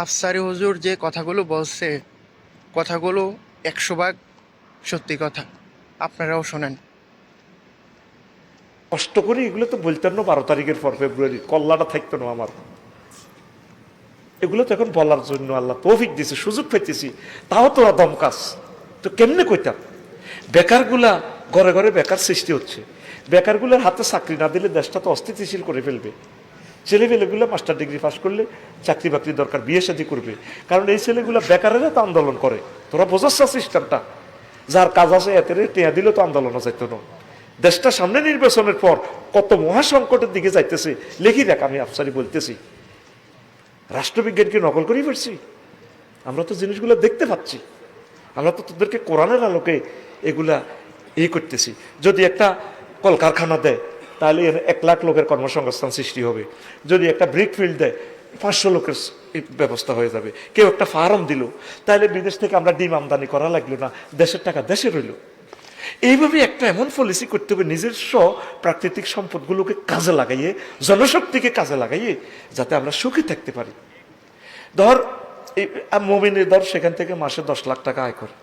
আফসারি হুজুর যে কথাগুলো বলছে, কথাগুলো একশো ভাগ সত্যি কথা। আপনারাও শোনেন। কষ্ট করে এগুলো তো বলতেন না বারো তারিখের পর ফেব্রুয়ারি। কল্লাটা থাকতো না আমার। এগুলো তো এখন বলার জন্য আল্লাহ তৌফিক দিছে, সুযোগ পেতেছি তাও তোরা দমকাস তো কেমনে কইতাম? বেকারগুলা ঘরে ঘরে বেকার সৃষ্টি হচ্ছে। বেকারগুলোর হাতে চাকরি না দিলে দেশটা তো অস্থিতিশীল করে ফেলবে। ছেলেপেলেগুলো মাস্টার ডিগ্রি পাস করলে চাকরি বাকরি দরকার, বিয়ে শাদী করবে। কারণ এই ছেলেগুলো বেকারেরা তো আন্দোলন করে। তোরা বোঝাচ্ছ সিস্টেমটা। যার কাজ আছে এতে টেয়া দিলে তো আন্দোলন যাইতো না। দেশটা সামনে নির্বাচনের পর কত মহাসংকটের দিকে যাইতেছে। লেখি দেখ, আমি আফসারি বলতেছি। রাষ্ট্রবিজ্ঞানকে নকল করেই ফেলছি? আমরা তো জিনিসগুলো দেখতে পাচ্ছি। আমরা তো তোদেরকে কোরআনের আলোকে এগুলা ই করতেছি। যদি একটা কলকারখানা দেয় তাহলে এক লাখ লোকের কর্মসংস্থান সৃষ্টি হবে। যদি একটা ব্রিক ফিল্ড দেয় পাঁচশো লোকের ব্যবস্থা হয়ে যাবে। কেউ একটা ফার্ম দিল, তাহলে বিদেশ থেকে আমরা ডিম আমদানি করা লাগল না, দেশের টাকা দেশে রইল। এইভাবে একটা এমন পলিসি করতে হবে, নিজস্ব প্রাকৃতিক সম্পদগুলোকে কাজে লাগাইয়ে, জনশক্তিকে কাজে লাগাইয়ে, যাতে আমরা সুখী থাকতে পারি। ধর, এই মমিনের ধর সেখান থেকে মাসে দশ লাখ টাকা আয় করে।